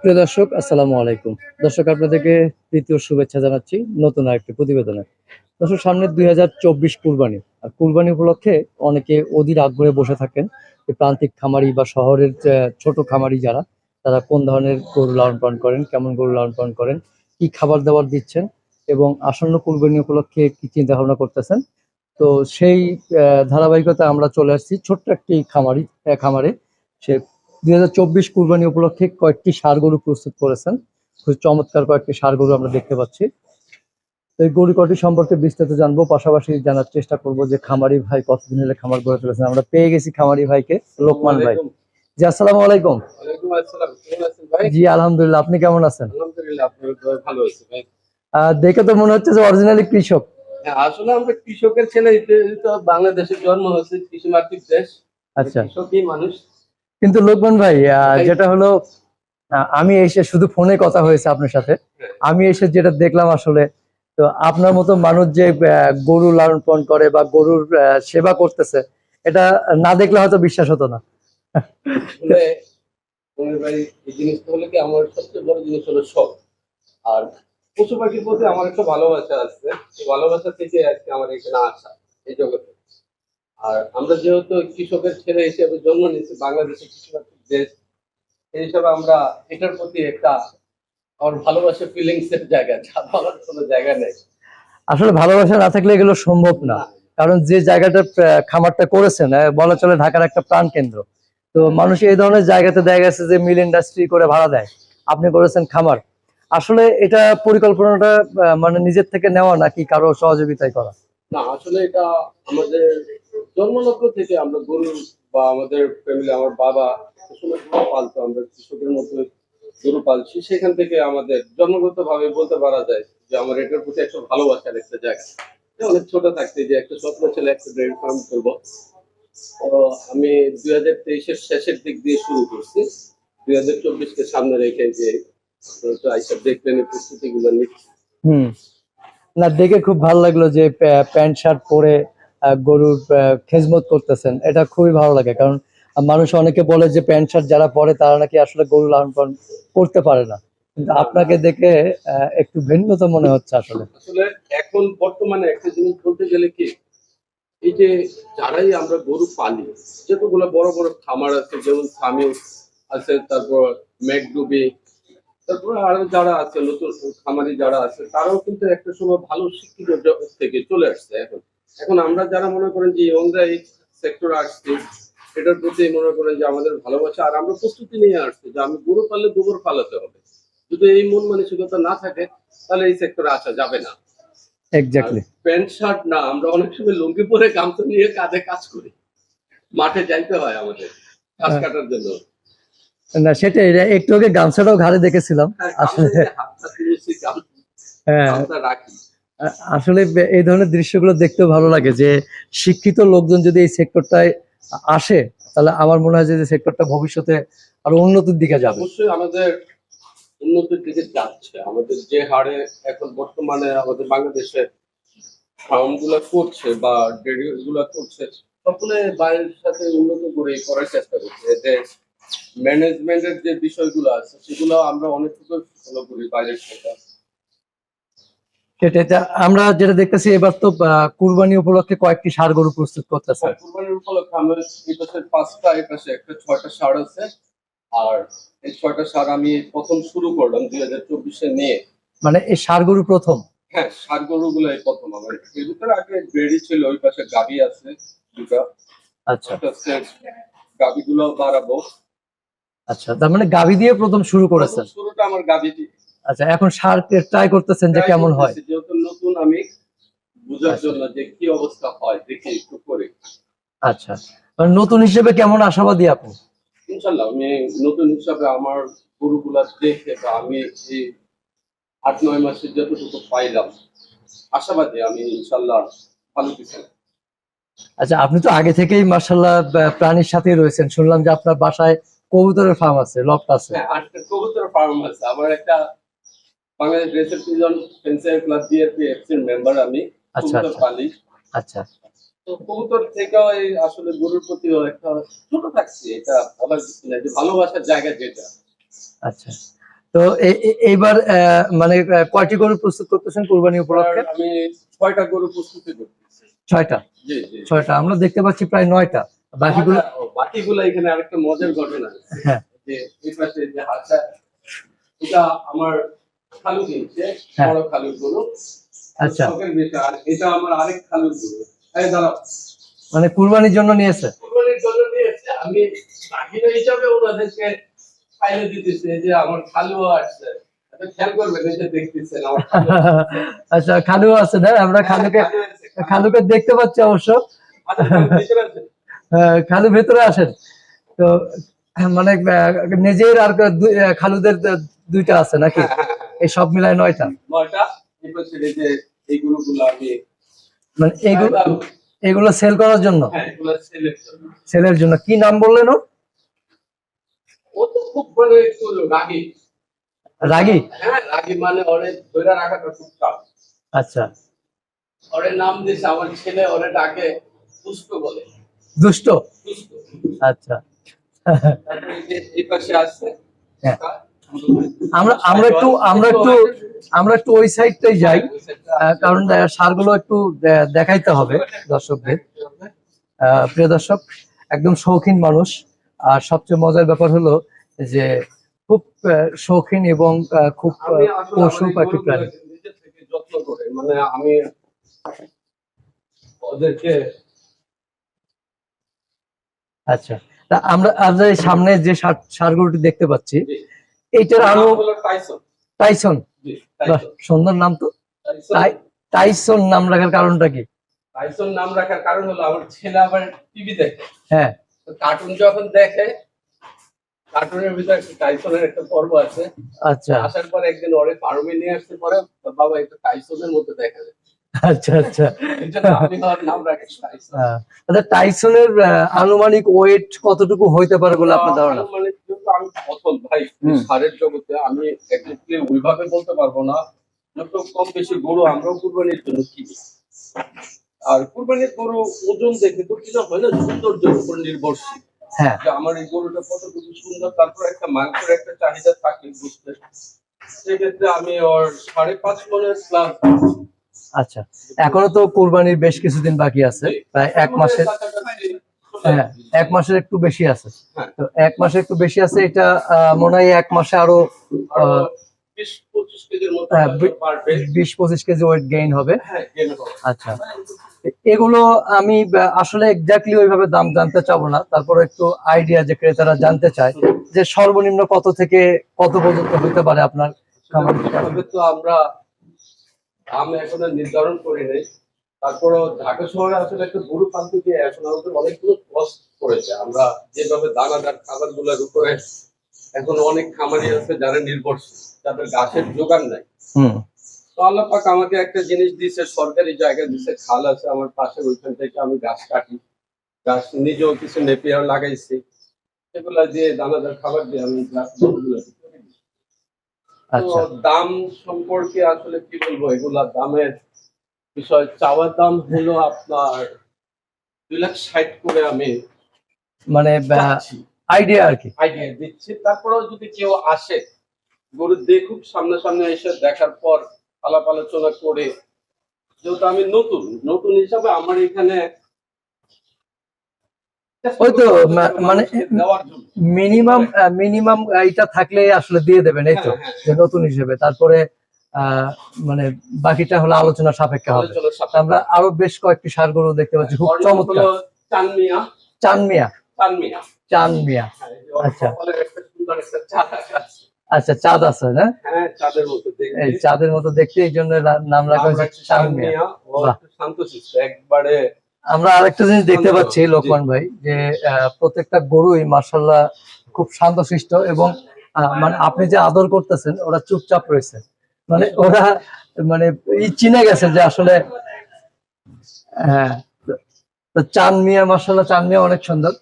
প্রিয় দর্শক, আসসালামু আলাইকুম। দর্শক, আপনাদেরকে তৃতীয় শুভেচ্ছা জানাচ্ছি নতুন আরেকটি প্রতিবেদনে। দর্শক, সামনে দুই হাজার চব্বিশ কুরবানি। আর কুরবানি উপলক্ষে অনেকে অধীর আগ্রহে বসে থাকেন প্রান্তিক খামারি বা শহরের ছোট খামারি যারা, তারা কোন ধরনের গরু লালন পালন করেন, কেমন গরু লালন পালন করেন, কি খাবার দাবার দিচ্ছেন এবং আসন্ন কুরবানি উপলক্ষে কি চিন্তা ভাবনা করতেছেন? তো সেই ধারাবাহিকতা আমরা চলে আসছি ছোট্ট একটি খামারি খামারে। সে দুই হাজার চব্বিশ কুরবানি উপলক্ষে কয়েকটি সার গরু প্রস্তুত করেছেন। খুব চমৎকার কয়েকটি সার গরু আমরা দেখতে পাচ্ছি। তো এই গরু কটি সম্পর্কে বিস্তারিত জানব পাশাপাশি জানার চেষ্টা করব যে খামারি ভাই কতদিন হলে খামার গড়ে তুলেছেন আমরা পেয়ে গেছি খামারি ভাইকে লোকমান ভাই। জি আসসালামু আলাইকুম। জি আলহামদুলিল্লাহ আপনি কেমন আছেন? দেখে তো মনে হচ্ছে যে অরিজিনালি কৃষক। হ্যাঁ, আসলে আমরা কৃষকের ছেলে বাংলাদেশের জন্ম হয়েছে কৃষি মাতৃক দেশ। আচ্ছা। কৃষকই মানুষ। কিন্তু লোকমান ভাই যেটা হলো আমি এসে শুধু ফোনে কথা হয়েছে আপনার সাথে। আমি এসে যেটা দেখলাম আসলে তো আপনার মতো মানুষ যে গরু লালন পালন করে বা গরুর সেবা করতেছে এটা না দেখলে হয়তো বিশ্বাস হতো না। ভাই এই জিনিসটা হলো কি আমার সবচেয়ে বড় জিনিস হলো শখ। আর পশু পাখির প্রতি আমার একটা ভালোবাসা আছে। এই ভালোবাসা থেকে আজকে আমার এখানে আসা এই জগতে। আর আমরা যেহেতু কৃষকের ছেলে হিসেবে জন্ম নিয়েছি বাংলাদেশের কৃষি মাতৃক দেশ সেই হিসাবে আমরা এটার প্রতি একটা আমার ভালোবাসা ফিলিংস এর জায়গা যা বলার কোনো জায়গা নেই। আসলে ভালোবাসা না থাকলে এগুলো সম্ভব না। কারণ যে জায়গাটা খামারটা করেছেন বলা চলে ঢাকার একটা প্রাণ কেন্দ্র তো মানুষ এই ধরনের জায়গাতে দেখা গেছে যে মিল ইন্ডাস্ট্রি করে ভাড়া দেয়। আপনি করেছেন খামার। আসলে এটা পরিকল্পনাটা মানে নিজের থেকে নেওয়া নাকি কারও সহযোগিতায় করা? না আসলে এটা আমাদের জন্মলগ্ন থেকে আমরা গরু বা আমাদের ফ্যামিলি আমার বাবা সবসময় গরু পালতো, আমরা কৃষকের মতো গরু পালছি। সেখান থেকে আমাদের জন্মগত ভাবে বলতে পারা যায় যে আমার এটার প্রতি একটা ভালোবাসার একটা জায়গা। অনেক ছোট থাকতে যে একটা স্বপ্ন ছিল, একটা ডেয়ারি ফার্ম করব। তো আমি দুই হাজার তেইশের শেষের দিক দিয়ে শুরু করছি। দুই হাজার চব্বিশকে সামনে রেখে যে এইসব দেখলেন প্রস্তুতি গুলো নিচ্ছি না, দেখে খুব ভালো লাগল যে প্যান্ট, শার্ট পরে গরুর খেজমত করতেছেন, এটা খুবই ভালো লাগে। কারণ মানুষ অনেকে বলে যে প্যান্ট শার্ট যারা পরে তারা নাকি আসলে গরু লালন পালন করতে পারে না। কিন্তু আপনাকে দেখে একটু ভিন্নতা মনে হচ্ছে আসলে। আসলে এখন বর্তমানে একটা জিনিস বলতে গেলে কি, এই যে যারাই আমরা গরু পালি, যতগুলো বড় বড় খামার আছে, যেমন সামিউ আছে, তারপর ম্যাকডুবি, তারপর আরও যারা আছে, নতুন খামারি যারা আছে, তারাও কিন্তু একটা সময় ভালো শিক্ষিত থেকে চলে আসছে এখন। এখন আমরা যারা মনে করেন যে ইয়ংরা এই সেক্টরে আসছে এটার প্রতি মনে করেন যে আমাদের ভালোবাসা আর আমরা প্রস্তুতি নিয়ে আসছি যে আমি গরু পাললে গোবর পালাতে হবে। যদি এই মন মানসিকতা না থাকে তাহলে এই সেক্টরে আসা যাবে না। এক্স্যাক্টলি প্যান্ট শার্ট না আমরা অনেক সময় লুঙ্গি পরে গামছা নিয়ে কাঁধে কাজ করি। মাঠে যাইতে হয় আমাদের ঘাস হ্যাঁ। কাটার জন্য। না সেটাই একটু আগে গামছাটাও ঘাড়ে দেখেছিলাম। হ্যাঁ, আসলে গাম- হ্যাঁ। রাখি। আসলে এই ধরনের দৃশ্যগুলো দেখতেও ভালো লাগে যে শিক্ষিত লোকজন যদি এই সেক্টরটায় আসে, তাহলে আমার মনে হয় যে সেক্টরটা ভবিষ্যতে আরও উন্নতির দিকে যাবে। অবশ্যই আমাদের উন্নতির দিকে যাচ্ছে। আমাদের যে হারে এখন বর্তমানে আমাদের বাংলাদেশে ফার্মগুলা করছে বা ডেয়ারি গুলা করছে, সকলে বাইরের সাথে উন্নত করে করার চেষ্টা করছে। এতে ম্যানেজমেন্টের যে বিষয়গুলো আছে, সেগুলো আমরা অনেকটুকু ফলো করি বাইরের সাথে সেটা আমরা যেটা দেখতেছি এবার তো কুরবানি উপলক্ষে কয়েকটি সার গরু প্রস্তুত করতেছে। কুরবানির উপলক্ষে আমার এই পাশে পাঁচটা এই পাশে একটা ছয়টা সার আছে। আর এই ছয়টা সার আমি প্রথম শুরু করলাম দুই হাজার চব্বিশে নিয়ে মানে এই সার গরু প্রথম? হ্যাঁ সার গরু গুলো এই প্রথম। আমার এর ভিতরে আগে বেড়ি ছিল ওই পাশে গাবি আছে দুটা। আচ্ছা। গাবি গুলো বাড়াবো। আচ্ছা তার মানে গাভী দিয়ে প্রথম শুরু করেছেন? শুরুটা আমার গাবি দিয়ে। আচ্ছা এখন সার ট্রাই করতেছেন যে কেমন হয়? যেহেতু নতুন আমি বুঝার। জন্য যে কি অবস্থা হয় দেখি একটু করে। আচ্ছা মানে নতুন হিসেবে কেমন আশাবাদী আপনি? ইনশাল্লাহ আমি নতুন হিসাবে আমার গরুগুলা দেখে বা আমি এই আট নয় মাসে যতটুকু পাইলাম আশাবাদী আমি ইনশাল্লাহ ভালো কিছু। আচ্ছা আপনি তো আগে থেকেই মার্শাল্লাহ প্রাণীর সাথেই রয়েছেন। শুনলাম যে আপনার বাসায় কবুতরের ফার্ম আছে লফট আছে। হ্যাঁ আটটা কবুতর ফার্ম আছে। আমার একটা বাংলাদেশ রেসের সিজন ফেন্সার ক্লাব বিএপি এফসির মেম্বার আমি আচ্ছা, আচ্ছা। পালি। আচ্ছা। তো কবুতর থেকেও এই আসলে গরুর প্রতি একটা ছোট থাকছি এটা বলার কিছু না যে ভালোবাসার জায়গা যেটা। আচ্ছা। তো এইবার মানে কয়টি গরু প্রস্তুত করতেছেন কুরবানি উপলক্ষে? আমি ছয়টা গরু প্রস্তুতি করতেছি। ছয়টা? জি জি। ছয়টা। আমরা দেখতে পাচ্ছি প্রায় নয়টা। বাকিগুলো বাকিগুলো এখানে আরেকটা মজার ঘটনা হ্যাঁ। যে এই পাশে যে হাতটা এটা আমার খালু কিনছে হ্যাঁ। বড় খালুর গরু আচ্ছা। শখের বিষয়। আর এটা আমার আরেক খালুর এই দাঁড়াও মানে কুরবানির জন্য নিয়েছে কুরবানির জন্য নিয়েছে আমি হিসাবে ওনাদেরকে ফাইলে দিতেছে যে আমার আমার খালু আসছে। আচ্ছা খালু আছে না আমরা খালুকে খালুকে দেখতে পাচ্ছি অবশ্য আচ্ছা, খালু ভিতরে আছে? আহ, খালু ভেতরে আসেন তো মানে নিজের আর খালুদের দুইটা আছে নাকি হ্যাঁ, হ্যাঁ, হ্যাঁ। এই সব মিলায় নয়টা। মানে এগুলো এগুলো সেল করার জন্য? হ্যাঁ। সেলের জন্য। কি নাম বললেন ও? তো খুব মানে একটু রাগী। রাগি? হ্যাঁ রাগী মানে ওরে ধরে রাখাটা খুব টাফ। আচ্ছা। ওরে নাম দিছে আমার ছেলে ওরে ডাকে পুষ্প বলে। দুষ্ট? পুষ্প আচ্ছা। এই পাশে আছে হ্যাঁ। আমরা আমরা একটু আমরা একটু আমরা একটু ওই সাইডটাই যাই কারণ সারগুলো একটু দেখাইতে হবে দর্শকদের। প্রিয় দর্শক একদম শৌখিন মানুষ। আর সবচেয়ে মজার ব্যাপার হলো যে খুব শৌখিন এবং খুব পশু পাখি প্রাণী। যত্ন করে মানে আমি ওদেরকে আচ্ছা আমরা আমরা সামনে যে সার সারগুলোটি দেখতে পাচ্ছি। এইটার হলো টাইসন সুন্দর নাম তো। টাইসন টাইসন নাম রাখার কারণটা কি? টাইসন নাম রাখার কারণ হলো আমার ছেলে আবার টিভি দেখে। হ্যাঁ। কার্টুন যখন দেখে কার্টুনের ভিতরে একটা টাইসনের একটা পর্ব আছে। আচ্ছা। আসার পর একদিন ওরে ফার্মে নিয়ে আসতে পরে বাবা এটা টাইসনের মতো দেখা যায়। আচ্ছা আচ্ছা। আমি ওর নাম রাখি টাইসন আচ্ছা টাইসনের আনুমানিক ওয়েট কতটুকু হইতে পারে বলে আপনার ধারণা? আমি ভাই। সারের জগতে আমি ওইভাবে বলতে পারব না। যত কম বেশি গরু আমরাও কুরবানির জন্য কিনি আর কুরবানির গরু ওজন দেখে তো কিনা হয় না সৌন্দর্যের উপর নির্ভরশীল। হ্যাঁ। যে আমার এই গরুটা কতটুকু সুন্দর তারপর একটা মাংসের একটা চাহিদা থাকে বুঝতে। সেক্ষেত্রে আমি ওর সাড়ে পাঁচ মনের প্লাস আচ্ছা এখনও তো কোরবানির বেশ কিছুদিন বাকি আছে প্রায় এক মাসের। হ্যাঁ এক মাসের একটু বেশি আছে। হ্যাঁ। তো এক মাসের একটু বেশি আছে এটা মনে হয় এক মাসে আরও বিশ পঁচিশ হ্যাঁ, বিশ পঁচিশ কেজি ওয়েট গেইন হবে। হ্যাঁ gain হবে। আচ্ছা। এগুলো আমি আসলে এক্স্যাক্টলি ওইভাবে দাম জানতে চাবো না। তারপরে একটু আইডিয়া যে ক্রেতারা জানতে চায় যে সর্বনিম্ন কত থেকে কত পর্যন্ত হতে পারে আপনার তো আমরা দাম এখনও নির্ধারণ করি নাই। তারপরও ঢাকা শহরে আসলে একটা গরু গিয়ে এখন আমাদের অনেকগুলো কষ্ট পড়েছে আমরা যেভাবে দানাদার খাবারগুলোর উপরে এখন অনেক খামারি আছে যারা নির্ভরশীল তাদের গাছের যোগান নাই। তো আল্লাহ পাক আমাকে একটা জিনিস দিছে সরকারি জায়গা দিছে খাল আছে আমার পাশে ওইখান থেকে আমি গাছ কাটি। গাছ নিজেও কিছু নেপিয়ার লাগাইছি। সেগুলা দিয়ে দানাদার খাবার দিয়ে আমি গাছ গরুগুলো আচ্ছা। দাম সম্পর্কে আসলে কি বলব? এগুলা দামের বিষয় চাওয়ার দাম হলো আপনার দুই লাখ ষাট করে আমি মানে আইডিয়া আর কি। আইডিয়া দিচ্ছি। তারপরেও যদি কেউ আসে গরু দেখুক সামনাসামনি এসে দেখার পর আলাপ আলোচনা করে যেহেতু আমি নতুন নতুন হিসাবে আমার এখানে ওই তো, মানে- মিনিমাম মিনিমাম এটা থাকলে আসলে দিয়ে দেবেন এই তো হ্যাঁ, হ্যাঁ। যে নতুন হিসেবে। তারপরে মানে বাকিটা হলো আলোচনা সাপেক্ষে হবে। আমরা আরও বেশ কয়েকটি সার গরু দেখতে পাচ্ছি। খুব চমৎকার। চানমিয়া। চানমিয়া। আচ্ছা। আচ্ছা চাঁদ আছে না? হ্যাঁ চাঁদের মতো দেখতে। এই চাঁদের মতো দেখতে এই জন্য নাম রাখা হয়েছে চানমিয়া। একবারে আমরা আরেকটা জিনিস দেখতে পাচ্ছি লোকমান ভাই যে প্রত্যেকটা গরুই মার্শাল্লাহ খুব শান্তশিষ্ট এবং মানে আপনি যে আদর করতেছেন ওরা চুপচাপ রয়েছে। মানে ওরা মানে ই চিনে গেছে যে আসলে হ্যাঁ তো- চান মিয়া মার্শাল্লাহ চান মিয়া অনেক সুন্দর।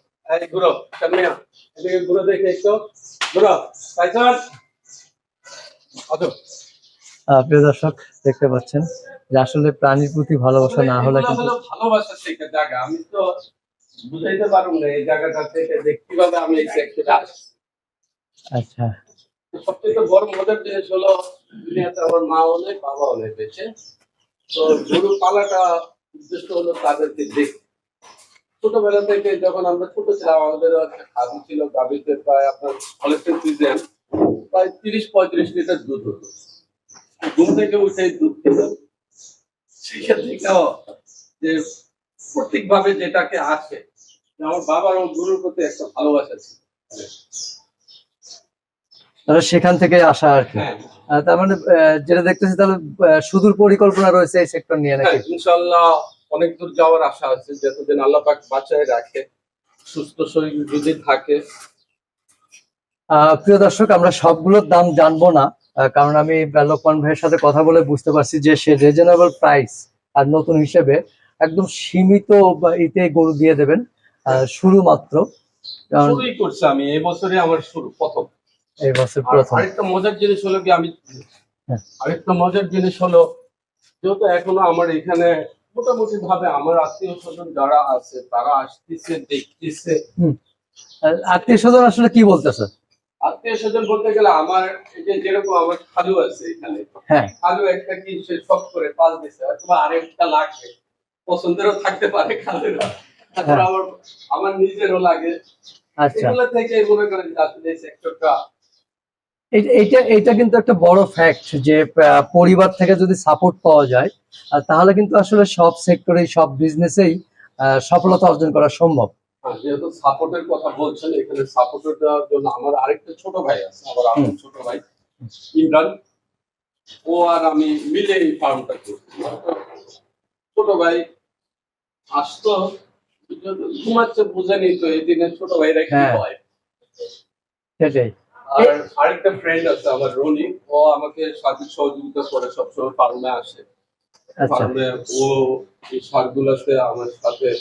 প্রিয় দর্শক দেখতে পাচ্ছেন যে আসলে প্রাণীর প্রতি ভালোবাসা না হলে ভালোবাসার থেকে জায়গা। আমি তো বুঝাইতে পারব না এই জায়গাটা থেকে যে কীভাবে আমি আচ্ছা। সব সবচেয়ে বড় মজার জিনিস হলো, দুনিয়াতে আমার মাও নেই, বাবাও নেই বেঁচে। তো গরু পালাটা উদ্দেশ্য হলো তাদেরকে দেখতে। ছোটবেলা থেকে যখন আমরা ছোট ছিলাম, আমাদের একটা গাভি ছিল গাভিতে প্রায় আপনার কলেস্ট্রল সিজন প্রায় তিরিশ পঁয়ত্রিশ লিটার দুধ হতো। ঘুম থেকে উঠে দুধ সেখান থেকেও যে প্রত্যেক ভাবে যেটাকে আসে আমার বাবার ও গরুর প্রতি একটা ভালোবাসা ছিল। তাহলে সেখান থেকে আসা আর কি। হ্যাঁ। তার মানে যেটা দেখতেছি তাহলে সুদূর পরিকল্পনা রয়েছে এই সেক্টর নিয়ে নাকি? হ্যাঁ, ইনশাল্লাহ অনেক দূর যাওয়ার আশা আছে যতদিন আল্লাহ পাক বাঁচায় রাখে সুস্থ শরীর যদি থাকে। প্রিয় দর্শক আমরা সবগুলোর দাম জানব না কারণ আমি লোকমান ভাইয়ের সাথে কথা বলে বুঝতে পারছি যে সে রিজনেবল প্রাইস আর নতুন হিসেবে একদম সীমিত ইতে গরু দিয়ে দেবেন শুরু মাত্র কারণ শুরুই করছি আমি এই বছরে আমার শুরু প্রথম। এই বছর প্রথম। আরেকটা মজার জিনিস হলো কি আমি হ্যাঁ। আরেকটা মজার জিনিস হলো যেহেতু এখনও আমার এখানে মোটামুটি ভাবে আমার আত্মীয় স্বজন যারা আছে তারা আসতেছে দেখতেছে। আত্মীয় স্বজন আসলে কি বলতেছে? আত্মীয় স্বজন বলতে গেলে আমার যেরকম আমার খালু আছে এখানে হ্যাঁ। খালু একটা কি সে শখ করে পাল দিছে অথবা আরেকটা লাগবে পছন্দেরও থাকতে পারে খালুরা তারপর হ্যাঁ। আমার আমার নিজেরও লাগে। আচ্ছা। এগুলো থেকে মনে করেন যে আসলে সেক্টরটা এইটা এইটা কিন্তু একটা বড় ফ্যাক্ট যে পরিবার থেকে যদি সাপোর্ট পাওয়া যায় তাহলে কিন্তু আসলে সব সেক্টরেই সব বিজনেসেই সফলতা অর্জন করা সম্ভব। যেহেতু সাপোর্টের কথা বলছেন এখানে সাপোর্টের দেওয়ার জন্য আমার আরেকটা ছোট ভাই আছে আমার আপন ছোট ভাই ইমরান। ও আর আমি মিলে এই ফার্মটা করছি। ছোট ভাই আসতো ঘুমাচ্ছে বুঝেনি তো এই দিনে ছোট ভাইরা কি হ্যাঁ। হয়? সেটাই। আর আরেকটা ফ্রেন্ড আছে আমার রনি। ও আমাকে সার্বিক সহযোগিতা করে সবসময় ফার্মে আসে। আচ্ছা। ফার্মে ও এই শাকগুলোতে আমার সাথে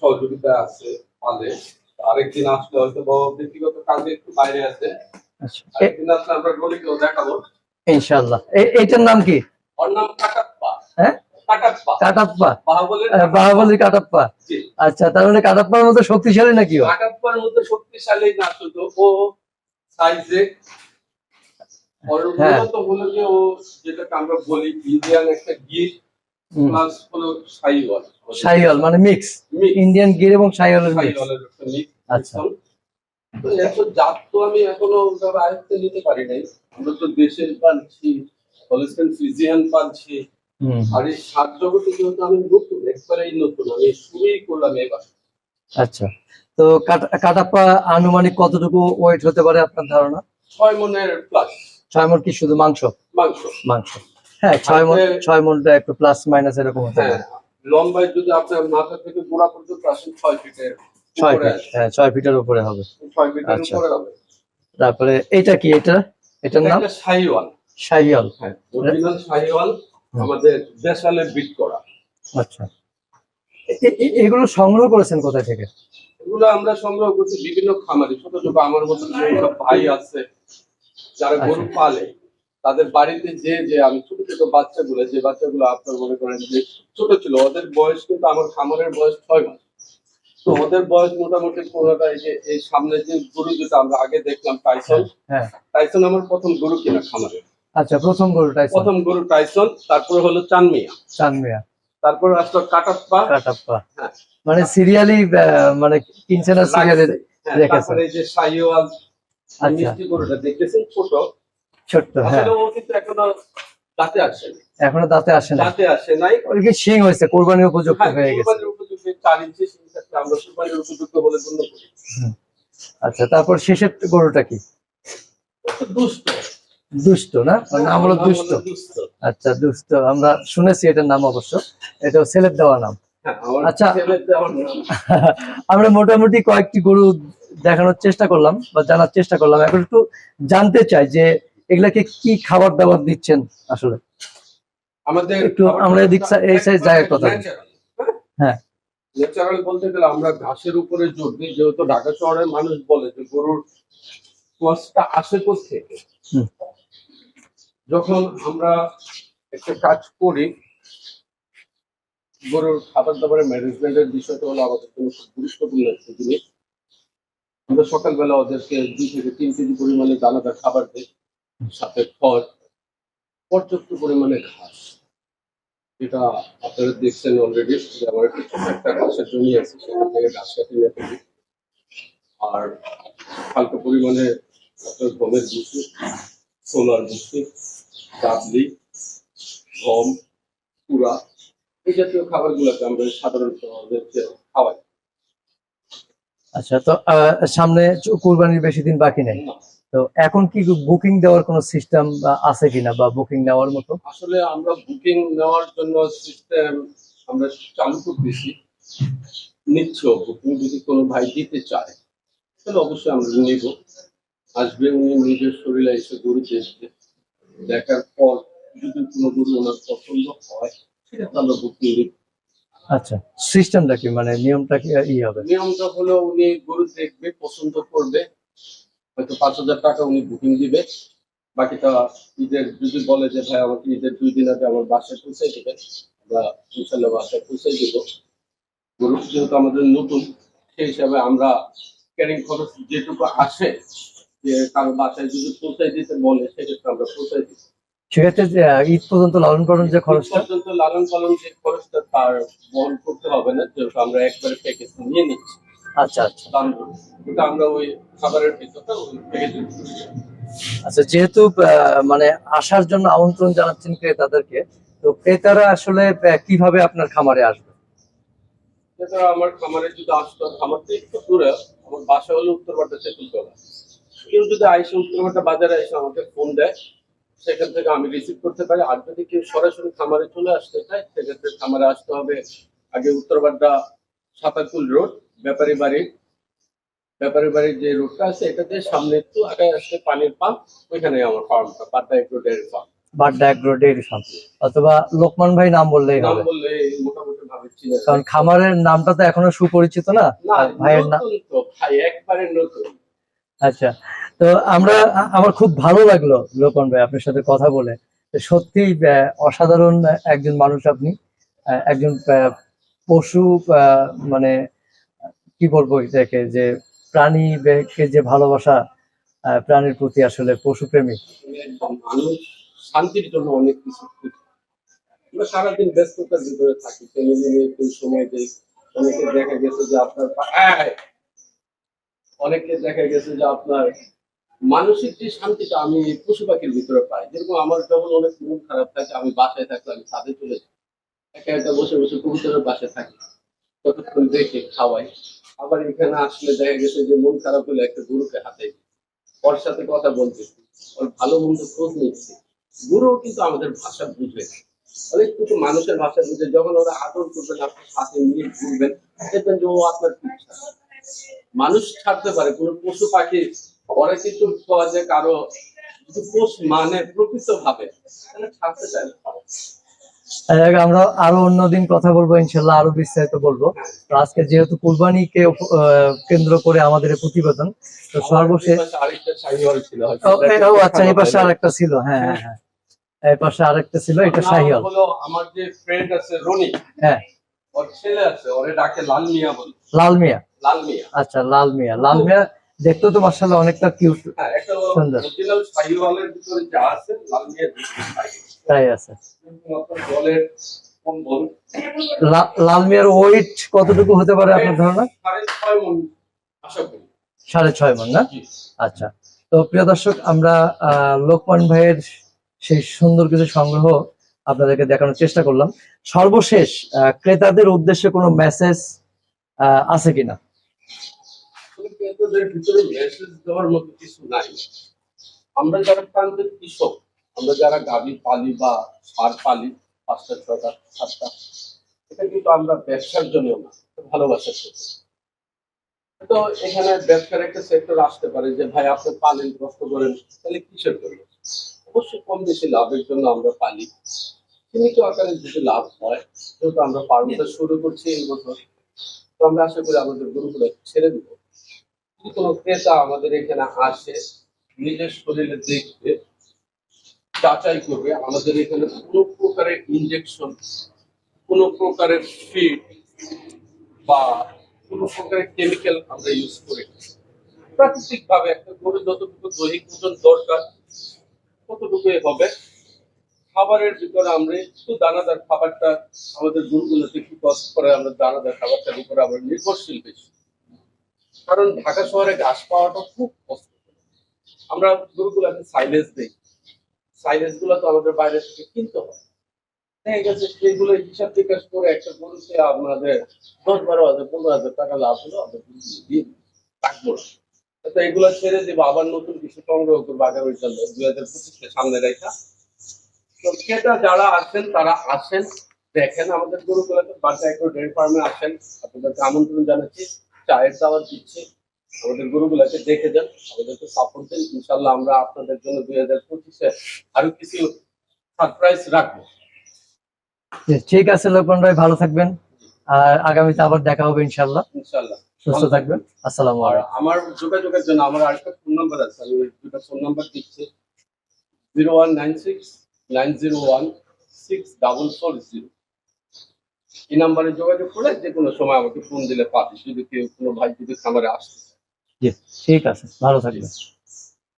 সহযোগিতা আছে পালে। আরেকদিন আসলে হয়তো বা ব্যক্তিগত কাজে একটু বাইরে আছে। আচ্ছা। আরেকদিন আসলে আমরা রনিকেও দেখাবো। ইনশাল্লাহ এ- এইটার নাম কি? ওর নাম কাটাপ্পা। হ্যাঁ? কাটাপ্পা। বাহুবলের কাটাপ্পা। আচ্ছা তার মানে কাটাপ্পার মতো শক্তিশালী নাকি ও? কাটাপ্পার মতো শক্তিশালী না শুধু ও সাইজে হ্যাঁ। হলো যে ও যেটাকে আমরা বলি ইন্ডিয়ান একটা গির প্লাস হলো সাইওয়াল। শাহিওয়াল মানে মিক্স ইন্ডিয়ান গির এবং শাহিওয়ালের মিক্স আচ্ছা। তো এত জাত তো আমি এখনও আয়ত্তে নিতে পারি নাই। আমরা তো দেশের পালছি হলিস্টেন ফিজিয়ান পালছি আর এই সাত জগতে যেহেতু আমি নতুন একবারেই নতুন আমি শুরুই করলাম এবার। আচ্ছা। তো কাটা- কাটাপ্পা আনুমানিক কতটুকু ওয়েট হতে পারে আপনার ধারণা? ছয় মনের প্লাস ছয় মন কি শুধু মাংস? মাংস। মাংস। হ্যাঁ ছয় মন ছয় মনটা একটু প্লাস মাইনাস এরকম হতে হ্যাঁ পারে লম্বায় যদি আপনার মাথা থেকে গোড়া পর্যন্ত আসেন ছয় ফিটের ছয় উপরে ফিট হ্যাঁ ছয় ফিটের উপরে হবে। ছয় ফিটের আচ্ছা। উপরে হবে। তারপরে এটা কি এটা? এটার নাম? শাহিওয়াল। হ্যাঁ অরিজিনাল শাহিওয়াল আমাদের দেশালে বিট করা। আচ্ছা। এগুলো সংগ্রহ করেছেন কোথায় থেকে? এগুলো আমরা সংগ্রহ করছি বিভিন্ন খামারে। ছোট ছোট আমার মতো ভাই আছে যারা গরু আচ্ছা। পালে তাদের বাড়িতে যে যে আমি ছোট ছোট বাচ্চাগুলো যে বাচ্চাগুলো আপনার মনে করেন যে ছোট ছিল ওদের বয়স কিন্তু আমার খামারের বয়স ছয় মাস। তো ওদের বয়স মোটামুটি পুরোটা এই যে এই সামনে যে গরু যেটা আমরা আগে দেখলাম টাইসন হ্যাঁ। টাইসন আমার প্রথম গরু কিনা খামারে। আচ্ছা প্রথম গরুটাই প্রথম গরু টাইসন তারপরে হলো চানমিয়া। চানমিয়া। তারপর আসলো কাটাপ্পা। কাটাপ্পা। হ্যাঁ। মানে সিরিয়ালি মানে কিনছেন সিরিয়ালি হ্যাঁ, রেখেছে। তারপরে এই যে সাইওয়াল আচ্ছা। মিষ্টি গরুটা দেখতেছেন? ছোট। ছোট্ট হ্যাঁ। আসলে ও কিন্তু এখনও দাঁতে আসে এখনও দাঁতে আসে না দাঁতে আসে নাই। ওইদিকে শিং হয়েছে? কোরবানির উপযুক্ত হ্যাঁ, গেছে। কুরবানির উপযুক্ত চার ইঞ্চি সিং থাকলে আমরা কুরবানির উপযুক্ত বলে গণ্য করি। আচ্ছা তারপর শেষের গরুটা কি? দুষ্ট। দুষ্ট না? নাম হলো দুষ্ট। আচ্ছা দুষ্ট। আমরা শুনেছি এটার নাম অবশ্য। এটা ছেলের দেওয়া নাম। আচ্ছা। দেওয়ার নাম। আমরা মোটামুটি কয়েকটি গরু দেখানোর চেষ্টা করলাম বা জানার চেষ্টা করলাম এখন একটু জানতে চাই যে এগুলাকে কি খাবার দাবার দিচ্ছেন আসলে আমাদের একটু আমরা এদিক এই side জায়গার কথা হ্যাঁ। ন্যাচারাল বলতে গেলে আমরা ঘাসের উপরে জোর দিই যেহেতু ঢাকা শহরের মানুষ বলে যে গরুর কোয়াসটা আসে থেকে। যখন আমরা একটা কাজ করি গরুর খাবার দাবারের ম্যানেজমেন্টের বিষয়টা হলো আমাদের জন্য খুব গুরুত্বপূর্ণ একটা জিনিস। আমরা সকালবেলা ওদেরকে দুই থেকে তিন কেজি পরিমাণে দানাদার খাবার দিই, সাথে খড়, পর্যাপ্ত পরিমাণে ঘাস। যেটা আপনারা দেখছেন অলরেডি আমার একটা ছোট একটা ঘাসের জমি আছে, সেখান থেকে ঘাস কাটি থাকি আর হালকা পরিমাণে আপনার গমের ভুসি সোলার ভুসি ডাবলি, গম, কুড়া এই জাতীয় খাবারগুলোকে আমরা সাধারণত খাওয়াই। আচ্ছা তো সামনে কুরবানির বেশি দিন বাকি নেই। তো এখন কি বুকিং দেওয়ার কোনো সিস্টেম আছে কিনা বা বুকিং নেওয়ার মতো? আসলে আমরা বুকিং নেওয়ার জন্য সিস্টেম আমরা চালু করতেছি। নিচ্ছ বুকিং যদি কোনো ভাই দিতে চায় তাহলে অবশ্যই আমরা নিব। আসবে উনি নিজের শরীরে এসে গরু দেখবে দেখার পর যদি কোনো গরু ওনার পছন্দ হয় আচ্ছা সিস্টেমটা কি? মানে নিয়মটা কি ই হবে? নিয়মটা হলো উনি গরু দেখবে পছন্দ করবে হয়তো পাঁচ হাজার টাকা উনি বুকিং দিবে। বাকিটা ঈদের যদি বলে যে ভাই আমাকে ঈদের দুই দিন আগে আমার বাসায় পৌঁছে দেবেন আমরা ইনশাল্লাহ বাসায় পৌঁছে দিব। গরু যেহেতু আমাদের নতুন সেই হিসাবে আমরা ক্যারিং খরচ যেটুকু আসে যে কারও বাসায় যদি পৌঁছে দিতে বলে সেক্ষেত্রে আমরা পৌঁছে দিই। সেক্ষেত্রে ঈদ পর্যন্ত লালন পালন যে খরচটা? পর্যন্ত লালন পালন যে খরচটা তার বহন করতে হবে না যেহেতু আমরা একবারে প্যাকেজ নিয়ে নিচ্ছি। আচ্ছা আচ্ছা। ওটা আমরা ওই খাবারের ভিতরটা ওই প্যাকেজে আচ্ছা যেহেতু মানে আসার জন্য আমন্ত্রণ জানাচ্ছেন ক্রেতাদেরকে তো ক্রেতারা আসলে কীভাবে আপনার খামারে আসবে? এছাড়া আমার খামারে যদি আসতো খামার থেকে একটু দূরে আমার বাসা হলো উত্তরপাড়া তেঁতুলতলা কেউ যদি আইসে উত্তরপাড়া বাজারে এসে আমাকে ফোন দেয় সেখান থেকে আমি রিসিভ করতে পারি। আর যদি কেউ সরাসরি খামারে চলে আসতে চায় সেক্ষেত্রে খামারে আসতে হবে আগে উত্তরপাড়া সাতাকুল রোড ব্যাপারী বাড়ির ব্যাপারী বাড়ির যে রোডটা আছে এটাতে সামনে একটু আগে আসলে পানির পাম্প ওইখানে আমার ফার্মটা dairy farm Badda agro dairy farm অথবা লোকমান ভাই নাম বললেই নাম বললে মোটামুটি ভাবে কারণ খামারের নামটা তো এখনও সুপরিচিত না? না ভাইয়ের নাম ভাই একবারে নতুন। আচ্ছা। তো আমরা, আমার খুব ভালো লাগল লোকন ভাই আপনার সাথে কথা বলে। সত্যি অসাধারণ একজন মানুষ আপনি। একজন পশু মানে কি বলব এটাকে, যে প্রাণী কে যে ভালোবাসা প্রাণীর প্রতি আসলে একদম মানুষ শান্তির জন্য অনেক কিছু সারাদিন ব্যস্ততার ভিতরে থাকি ফ্যামিলি নিয়ে একটু সময় দিই। অনেকে দেখা গেছে যে আপনার অনেকে দেখা গেছে যে আপনার মানসিক যে শান্তিটা আমি পশু পাখির ভিতরে পাই, যেরকম আমার যখন অনেক মন খারাপ থাকে, আমি বাসায় থাকলে আমি ছাদে চলে যাই। একা একা বসে বসে কবুতরের পাশে থাকি, ততক্ষণ দেখে, খাওয়াই। আবার এখানে আসলে দেখা গেছে যে মন খারাপ হলে একটা গরুকে হাতে ওর সাথে কথা বলতেছি ওর ভালো মন্দ খোঁজ নিচ্ছি। গুরুও কিন্তু আমাদের ভাষা বুঝবে। অনেক কিছু মানুষের ভাষা বুঝে, যখন ওরা আদর করবেন, আপনার সাথে নিয়ে ঘুরবেন দেখবেন যে ও আপনার মানুষ ছাড়তে পারে, কোনো পশু পাখি ওরা কিন্তু যায় কারও মানে প্রকৃত ভাবে আগে আমরা আরও অন্যদিন কথা বলব ইনশাল্লাহ আরও বিস্তারিত বলব। আজকে যেহেতু কুরবানিকে কেন্দ্র করে আমাদের প্রতিবেদন তো সর্বশেষ আচ্ছা এই পাশে আরেকটা ছিল হ্যাঁ হ্যাঁ হ্যাঁ। এই পাশে আরেকটা ছিল এটা নাম শাহিয়াল আমার যে ফ্রেন্ড আছে রনি হ্যাঁ। ওর ছেলে আছে ওরে ডাকে লাল মিয়া বলে। লাল মিয়া লাল মিয়া আচ্ছা লাল মিয়া লাল মিয়া দেখতে তো মার্শাল্লাহ অনেকটা কিউট হ্যাঁ সুন্দর। দুটো শাহিওয়াল। তাই আছে। লাল মিয়ার ওয়েট কতটুকু হতে পারে আপনার ধারণা? সাড়ে ছয় মন না? আচ্ছা। তো প্রিয় দর্শক আমরা আহ, লোকমান ভাইয়ের সেই সুন্দর কিছু সংগ্রহ আপনাদেরকে দেখানোর চেষ্টা করলাম। সর্বশেষ ক্রেতাদের উদ্দেশ্যে কোনো মেসেজ আছে কিনা? কিন্তু ভিতরে মেসেজ দেওয়ার মতো কিছু নাই। আমরা যারা প্রান্তের কৃষক, আমরা যারা গাভী পালি বা সার পালি, পাঁচটা ছটা সাতটা, এটা কিন্তু আমরা ব্যবসার জন্য না ভালোবাসার ক্ষেত্রে তো এখানে ব্যবসার একটা সেক্টর আসতে পারে যে, ভাই, আপনি পালেন, কষ্ট করেন, তাহলে কিসের জন্য? অবশ্যই কম বেশি লাভের জন্য আমরা পালি। সীমিত আকারে যদি লাভ হয়, যেহেতু আমরা পার্বটা শুরু করছি এই বছর। তো আমরা আশা করি আমাদের গরুগুলো ছেড়ে দিব। কোনো ক্রেতা আমাদের এখানে আসে। নিজের শরীরে দেখবে, যাচাই করবে, আমাদের এখানে কোনো প্রকারের ইনজেকশন কোনো প্রকারের ফিড বা কোনো প্রকারের কেমিক্যাল আমরা ইউজ করি। প্রাকৃতিক ভাবে একটা গরু যতটুকু দৈহিক ওজন দরকার কতটুকুই হবে। খাবারের ভিতরে আমরা একটু দানাদার খাবারটা আমাদের গরুগুলোতে একটু কষ্ট করে আমরা দানাদার খাবারটার উপরে আমরা নির্ভরশীল বেশি। কারণ ঢাকা শহরে ঘাস পাওয়াটা খুব কষ্ট। আমরা গরুগুলোকে সাইলেজ দিই সাইলেজগুলো তো আমাদের বাইরে থেকে কিনতে হয়। দেখা একটা আপনাদের বারো হাজার, পনেরো হাজার টাকা লাভ তো এগুলো ছেড়ে দেবো, আবার নতুন জন্য হাজার সামনে তো যারা আসেন তারা আসেন, দেখেন আমাদের গরুগুলোকে ডেয়ারি ফার্মে আসেন, আপনাদেরকে আমন্ত্রণ জানাচ্ছি। চায়ের দাওয়াত দিচ্ছি। আমাদের গরুগুলোকে দেখে যান আমাদেরকে সাপোর্ট দেন। ইনশাল্লাহ আমরা আপনাদের জন্য দুই হাজার পঁচিশে আরও কিছু সারপ্রাইজ রাখব। ঠিক আছে লোকমান ভাই ভালো থাকবেন। আর আগামীতে আবার দেখা হবে ইনশাল্লাহ ইনশাল্লাহ সুস্থ থাকবেন। আসসালামু আলাইকুম। আমার যোগাযোগের জন্য আমার আরেকটা ফোন নাম্বার আছে আমি দুটা ফোন নাম্বার দিচ্ছি। Zero one nine six nine zero one six double four zero এই নাম্বারে যোগাযোগ করে যে কোনো সময় আমাকে ফোন দিলে পাবি যদি কেউ কোনো ভাই যদি খামারে আসতে ঠিক আছে, ভালো থাকবেন।